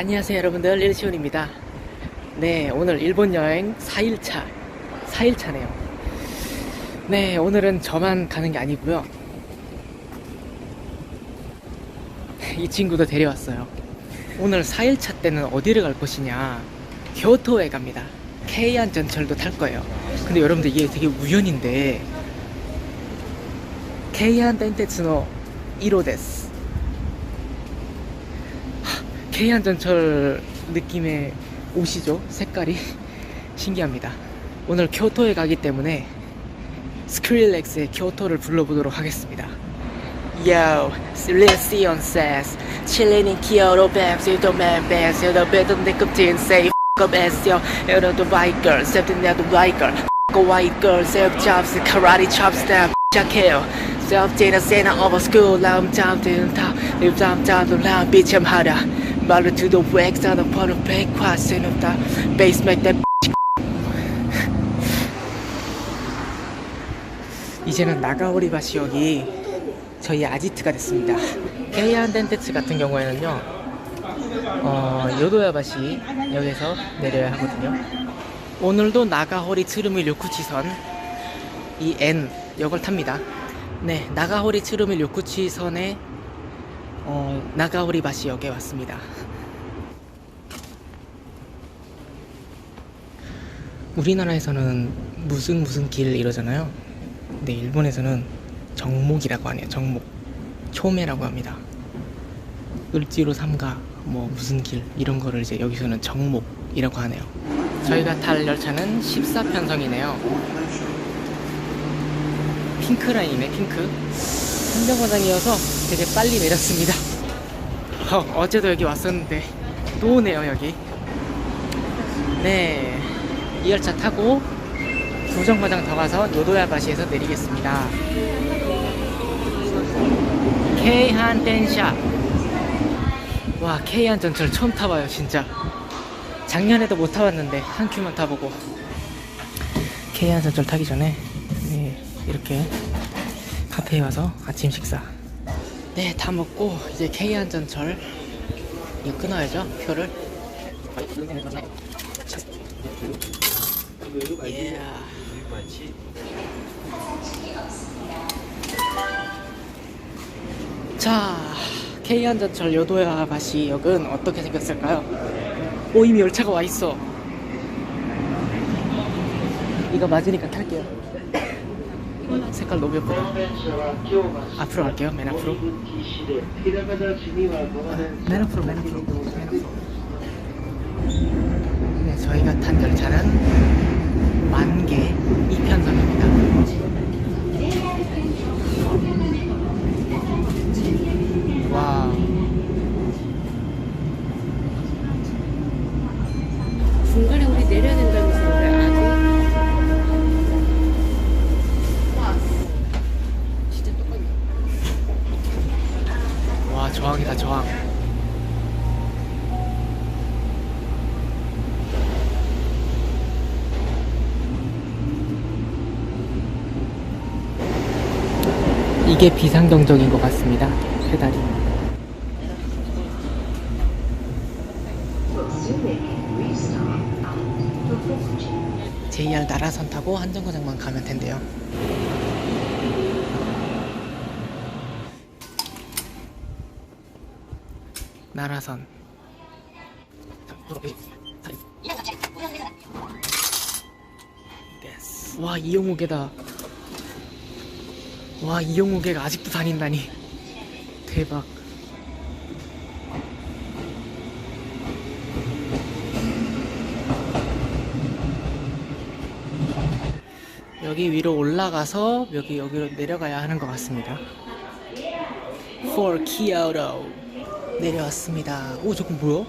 안녕하세요 여러분들. 일시온입니다. 네 오늘 일본 여행 4일차 4일차네요. 네 오늘은 저만 가는 게 아니고요. 이 친구도 데려왔어요. 오늘 4일차 때는 어디를 갈 것이냐? 교토에 갑니다. 케이안 전철도 탈 거예요. 근데 여러분들 이게 되게 우연인데 케이안 덴테츠노 1호 데스 케이안 전철 느낌의 옷이죠. 색깔이 신기합니다. 오늘 교토에 가기 때문에 스크릴렉스의 교토를 불러보도록 하겠습니다. Yo, Leon says, chilling in Kyoto, babs, you don't man, babs, you don't better than nicotine, say, f up ass, yo, you know the white girl, something that the white girl, f a white girl, self jobs, karate chops, that 약해요. self data center over school, 라움 잠 드는 다, 립잠 잠도 라움 비참 하라. 말로 to the wax, out of part of 백화, sin of the base, make that 이제는 나가오리바시 역이 저희 아지트가 됐습니다. 케이안 덴테츠 같은 경우에는요, 어, 요도야바시 역에서 내려야 하거든요. 오늘도 나가호리 트르미 료쿠치선 이 N 역을 탑니다. 네, 나가호리 트르미 료쿠치선에 어, 나가오리바시 역에 왔습니다. 우리나라에서는 무슨 무슨 길 이러잖아요. 근데 일본에서는 정목이라고 하네요. 정목. 초매라고 합니다. 을지로 삼가 뭐 무슨 길 이런 거를 이제 여기서는 정목이라고 하네요. 저희가 탈 열차는 14편성이네요. 핑크라인이네 핑크. 한정거장이어서 되게 빨리 내렸습니다. 어, 어제도 여기 왔었는데 또 오네요 여기. 네, 이 열차 타고 두 정거장 더 가서 노도야바시에서 내리겠습니다. 케이한 댄샤. 와 케이한 전철 처음 타봐요 진짜. 작년에도 못 타봤는데 한 큐만 타보고. 케이한 전철 타기 전에 네, 이렇게 카페에 와서 아침 식사. 네, 다 먹고 이제 케이안 전철 이거 끊어야죠 표를. 예. 자, 케이안 전철 요도야바시 역은 어떻게 생겼을까요? 오 이미 열차가 와 있어. 이거 맞으니까 탈게요. 색깔 너무 예뻐. 앞으로 갈게요. 맨 앞으로. 맨 앞으로, 맨 앞으로. 네, 저희가 탄 열차는 만개 2편선입니다. 와. 저항. 이게 비상경적인 것 같습니다. 페달이. JR 나라선 타고 한정거장만 가면 된대요. 나라선. 와 이용우개다. 와 이용우개가 아직도 다닌다니. 대박. 여기 위로 올라가서 여기 여기로 내려가야 하는 것 같습니다. For Kyoto 내려왔습니다. 오 저건 뭐야?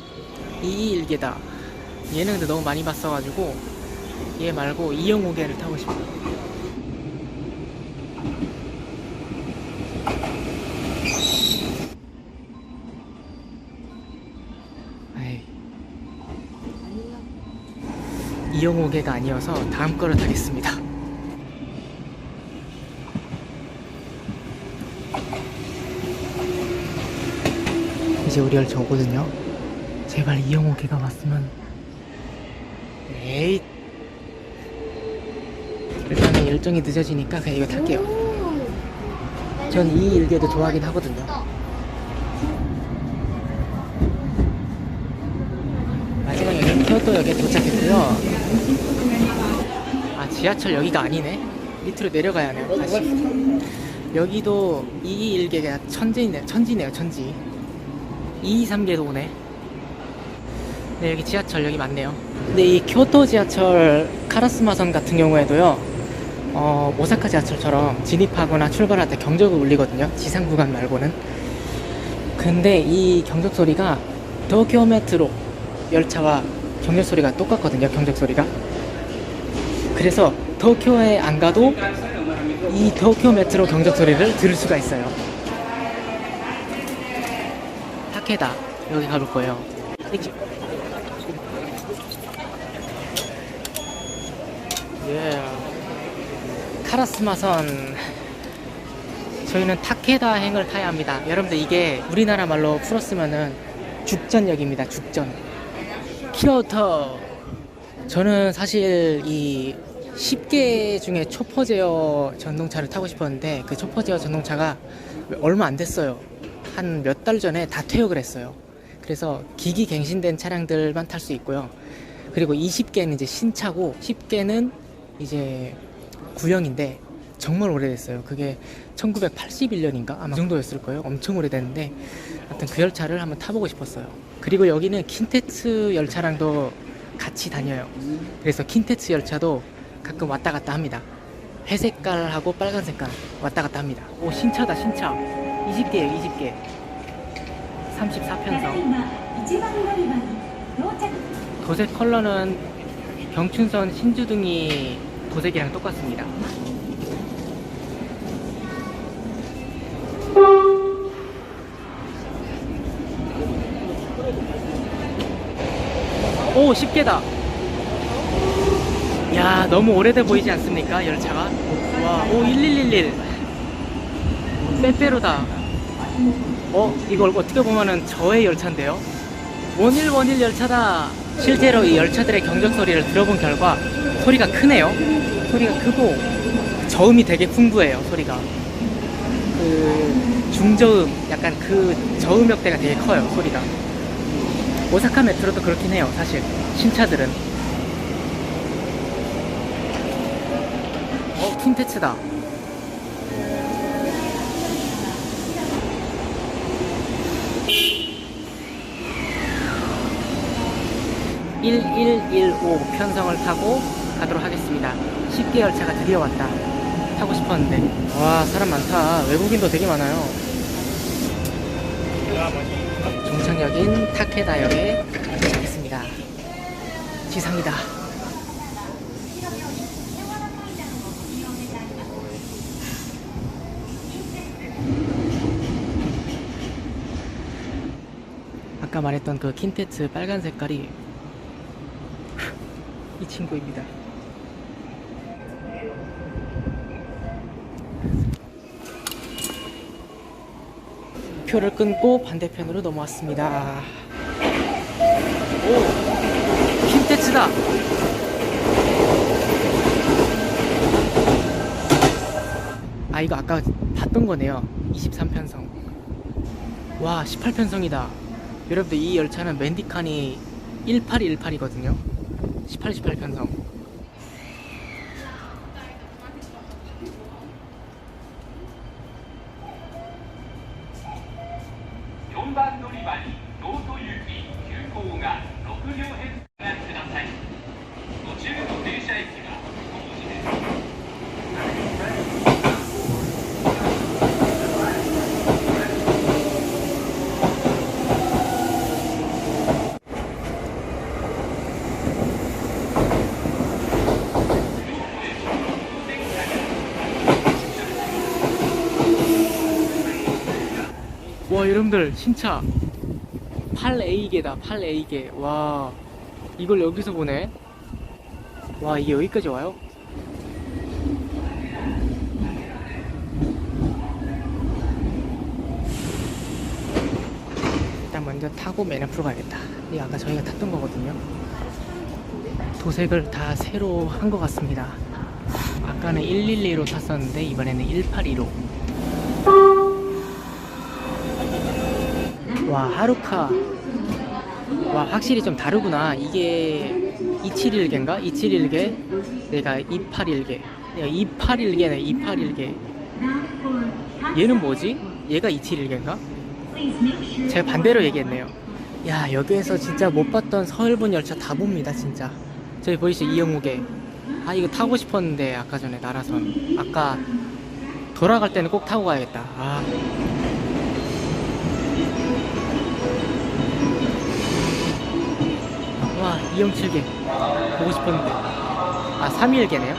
이 일개다. 얘는 근데 너무 많이 봤어가지고 얘 말고 이영호개를 타고 싶어. 에이. 이영호개가 아니어서 다음 거를 타겠습니다. 이제 우리 열차 오거든요. 제 제발 이영호 걔가 왔으면. 에이 일단은 일정이 늦어지니까 그냥 이거 탈게요. 전 이 일개도 좋아하긴 하거든요. 마지막 여기 키오토역에 도착했고요. 아 지하철 여기가 아니네. 밑으로 내려가야 하네요 다시. 여기도 이 일개가 천지네요 천지네요 천지 2, 3개도 오네. 네 여기 지하철 여기 맞네요. 근데 이 교토 지하철 카라스마선 같은 경우에도요 어, 오사카 지하철처럼 진입하거나 출발할 때 경적을 울리거든요. 지상 구간 말고는. 근데 이 경적 소리가 도쿄 메트로 열차와 경적 소리가 똑같거든요 경적 소리가. 그래서 도쿄에 안 가도 이 도쿄 메트로 경적 소리를 들을 수가 있어요 타케다 여기 가볼 거예요 예. 카라스마선 저희는 타케다 행을 타야 합니다. 여러분들 이게 우리나라 말로 풀었으면은 죽전역입니다. 죽전. 키로터. 저는 사실 이 10개 중에 초퍼 제어 전동차를 타고 싶었는데 그 초퍼 제어 전동차가 얼마 안 됐어요. 한 몇 달 전에 다 퇴역을 했어요. 그래서 기기 갱신된 차량들만 탈 수 있고요. 그리고 20개는 이제 신차고 10개는 이제 구형인데 정말 오래됐어요. 그게 1981년인가 아마 그 정도였을 거예요. 엄청 오래됐는데 하여튼 그 열차를 한번 타보고 싶었어요. 그리고 여기는 킨테츠 열차랑도 같이 다녀요. 그래서 킨테츠 열차도 가끔 왔다 갔다 합니다. 회색깔하고 빨간 색깔 왔다 갔다 합니다. 오 신차다 신차. 20개, 20개 34편성. 도색 컬러는 경춘선 신주등이 도색이랑 똑같습니다. 오 10개다. 야 너무 오래돼 보이지 않습니까? 열차가? 와오 1111 빼빼로다. 어, 이걸 어떻게 보면은 저의 열차인데요? 원일 원일 열차다. 실제로 이 열차들의 경적 소리를 들어본 결과 소리가 크네요. 소리가 크고 저음이 되게 풍부해요. 소리가 그 중저음 약간 그 저음역대가 되게 커요. 소리가 오사카 메트로도 그렇긴 해요. 사실 신차들은 어 킨테츠다. (1115) 편성을 타고 가도록 하겠습니다. (10개) 열차가 드디어 왔다. 타고 싶었는데. 와 사람 많다. 외국인도 되게 많아요. 종착역인 타케다역에 도착했습니다. 지상이다. 아까 말했던 그 킨테츠 빨간 색깔이 이 친구입니다. 표를 끊고 반대편으로 넘어왔습니다. 오, 킨테츠다. 아 이거 아까 봤던 거네요. 23편성. 와 18편성이다. 여러분들 이 열차는 맨디칸이 1818이거든요. 18, 18 편성 여러분들 신차 8A계다 8A계 와 이걸 여기서 보네 와 이게 여기까지 와요? 일단 먼저 타고 맨 앞으로 가야겠다. 이 아까 저희가 탔던 거거든요. 도색을 다 새로 한 것 같습니다. 아까는 112로 탔었는데 이번에는 182로. 와 하루카. 와 확실히 좀 다르구나. 이게 271개인가? 271개. 내가 281개. 내가 281개네. 281개. 얘는 뭐지? 얘가 271개인가? 제가 반대로 얘기했네요. 야 여기에서 진짜 못 봤던 서울분 열차 다 봅니다 진짜. 저기 보이시죠 이영욱에. 아 이거 타고 싶었는데 아까 전에 나라선. 아까 돌아갈 때는 꼭 타고 가야겠다. 아. 와 이영칠개 보고 싶었는데. 아 3일개네요.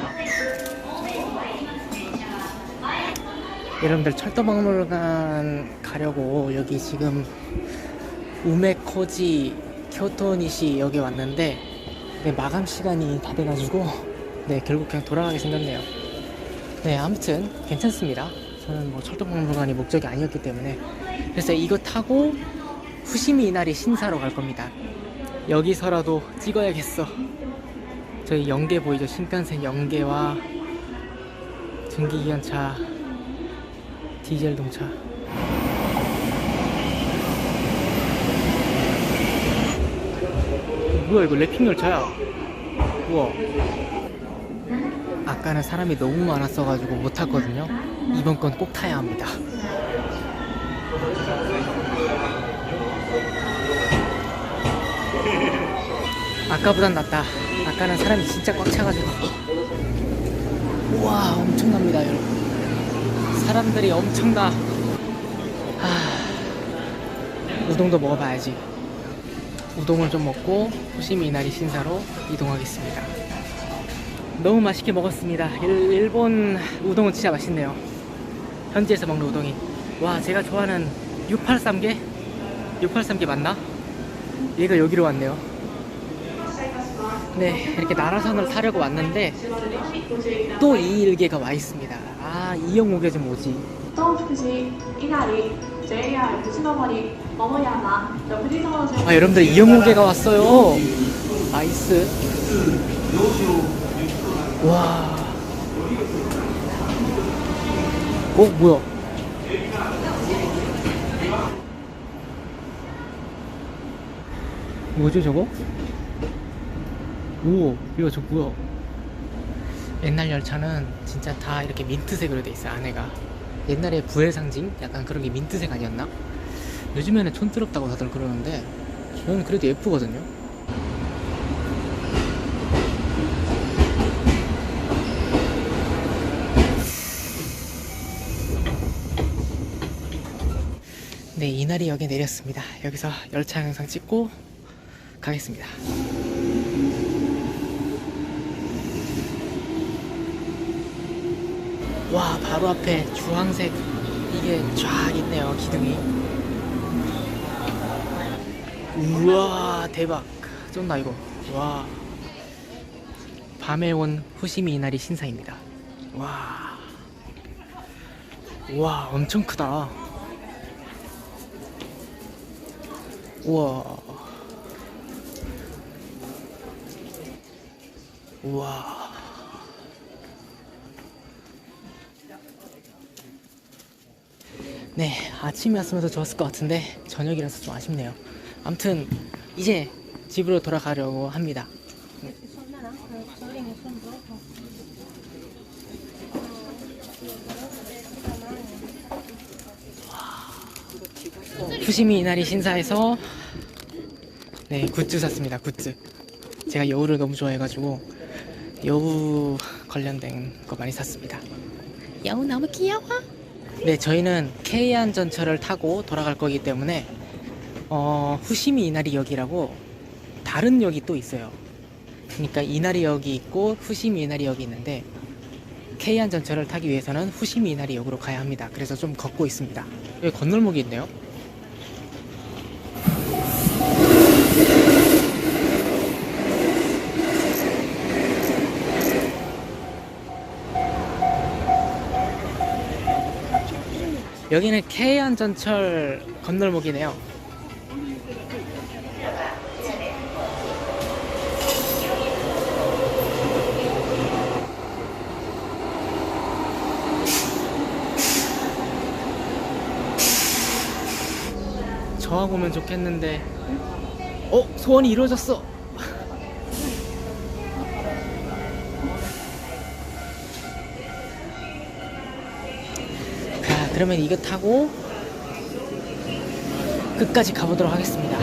여러분들 철도박물관 가려고 여기 지금 우메코지 교토니시 여기 왔는데 네, 마감 시간이 다 돼가지고 네 결국 그냥 돌아가게 생겼네요. 네 아무튼 괜찮습니다. 저는 뭐 철도박물관이 목적이 아니었기 때문에 그래서 이거 타고 후시미 이나리 신사로 갈 겁니다. 여기서라도 찍어야겠어. 저희 연계 보이죠? 신칸센 연계와 전기기관차 디젤 동차. 뭐야 이거 래핑 열차야? 우와. 아까는 사람이 너무 많았어가지고 못 탔거든요. 이번 건 꼭 타야 합니다 아까보단 낫다 아까는 사람이 진짜 꽉 차가지고 우와 엄청납니다 여러분 사람들이 엄청나. 하... 우동도 먹어봐야지. 우동을 좀 먹고 호시미 이나리 신사로 이동하겠습니다. 너무 맛있게 먹었습니다. 일, 일본 우동은 진짜 맛있네요. 현지에서 먹는 우동이. 와, 제가 좋아하는 683개? 683개 맞나? 얘가 여기로 왔네요. 네, 이렇게 나라산을 타려고 왔는데 또 이 일개가 와 있습니다. 아, 이영옥의 좀 뭐지? 아, 여러분들 이영옥이가 왔어요. 나이스. 와. 어, 뭐야? 뭐죠, 저거? 오, 이거 저 뭐야? 옛날 열차는 진짜 다 이렇게 민트색으로 돼 있어요, 안에가. 옛날에 부의 상징? 약간 그런 게 민트색 아니었나? 요즘에는 촌스럽다고 다들 그러는데 저는 그래도 예쁘거든요. 네, 이날이 역에 내렸습니다. 여기서 열차 영상 찍고 가겠습니다. 와, 바로 앞에 주황색. 이게 쫙 있네요, 기둥이. 우와 대박. 쩐다 이거. 와. 밤에 온 후시미 이나리 신사입니다. 와. 우와 엄청 크다. 우와. 우와 네, 아침이었으면 더 좋았을 것 같은데 저녁이라서 좀 아쉽네요. 아무튼 이제 집으로 돌아가려고 합니다. 푸시미 이나리 신사에서 네 굿즈 샀습니다. 굿즈. 제가 여우를 너무 좋아해가지고 여우 관련된 거 많이 샀습니다. 여우 너무 귀여워. 네, 저희는 케이안 전철을 타고 돌아갈 거기 때문에 어, 후시미 이나리 역이라고 다른 역이 또 있어요. 그러니까 이나리 역이 있고 후시미 이나리 역이 있는데 케이안 전철을 타기 위해서는 후시미 이나리 역으로 가야 합니다. 그래서 좀 걷고 있습니다. 여기 건널목이 있네요. 여기는 케이안 전철 건널목이네요 저하고 오면 좋겠는데 어? 소원이 이루어졌어! 그러면 이거 타고 끝까지 가보도록 하겠습니다.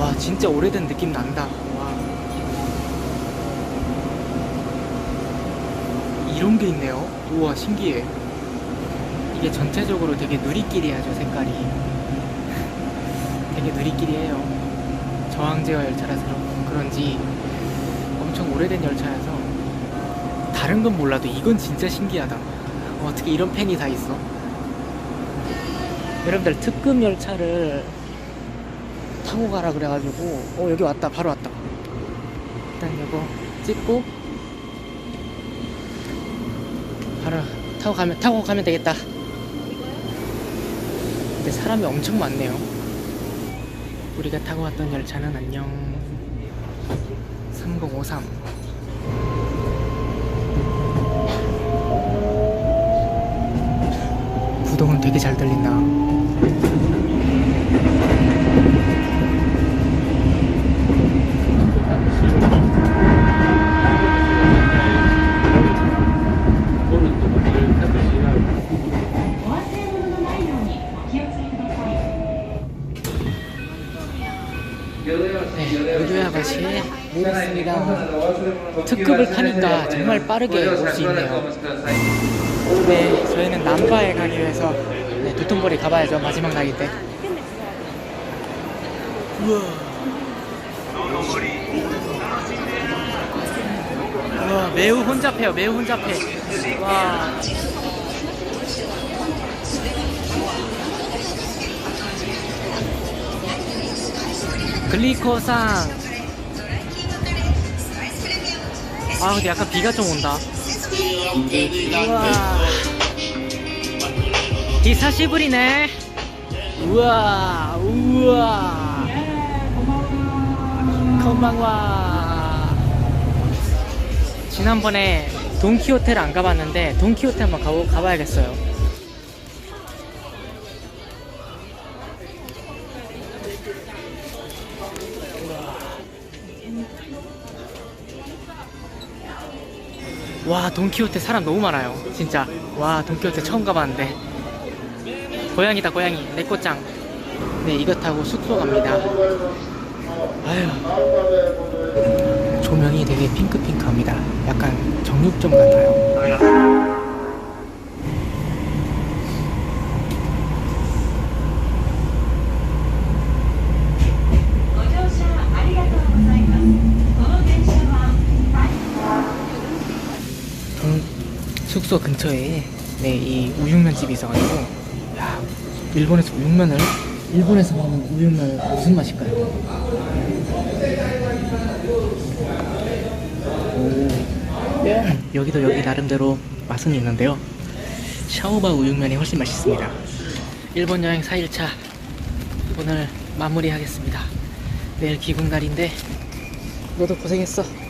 와 진짜 오래된 느낌 난다. 와. 이런 게 있네요. 우와 신기해. 이게 전체적으로 되게 누리끼리 하죠 색깔이. 되게 누리끼리 해요. 저항제어 열차라서 그런- 그런지 엄청 오래된 열차여서 다른 건 몰라도 이건 진짜 신기하다. 어떻게 이런 펜이 다 있어 여러분들 특급 열차를 타고 가라 그래가지고 어 여기 왔다 바로 왔다. 일단 이거 찍고 바로 타고 가면 타고 가면 되겠다. 근데 사람이 엄청 많네요. 우리가 타고 왔던 열차는 안녕. 3053 운동은 되게 잘 들린다 네, 특급을 타니까 정말 빠르게 올 수 있네요. 네. 저희는 남바에 가기 위해서 네, 도톤보리 가봐야죠. 마지막 날일 때. 우와. 우와, 매우 혼잡해요. 매우 혼잡해. 와. 글리코상. 아, 근데 약간 비가 좀 온다. 우와. 히사시부리네. 우와, 우와. 건방와. 지난번에 돈키호테를 안 가봤는데 돈키호테 한번 가보, 가봐야겠어요. 와 돈키호테 사람 너무 많아요 진짜 와 돈키호테 처음 가봤는데 고양이다 고양이. 내꽃장. 네 이거 타고 숙소 갑니다. 아휴. 조명이 되게 핑크핑크합니다. 약간 정육점 같아요. 숙소 근처에 네, 이 우육면집이 있어가지고 야 일본에서 우육면을 일본에서 먹는 우육면 무슨 맛일까요? 오. 여기도 여기 나름대로 맛은 있는데요 샤오바 우육면이 훨씬 맛있습니다 일본 여행 4일차 오늘 마무리하겠습니다 내일 귀국날인데 너도 고생했어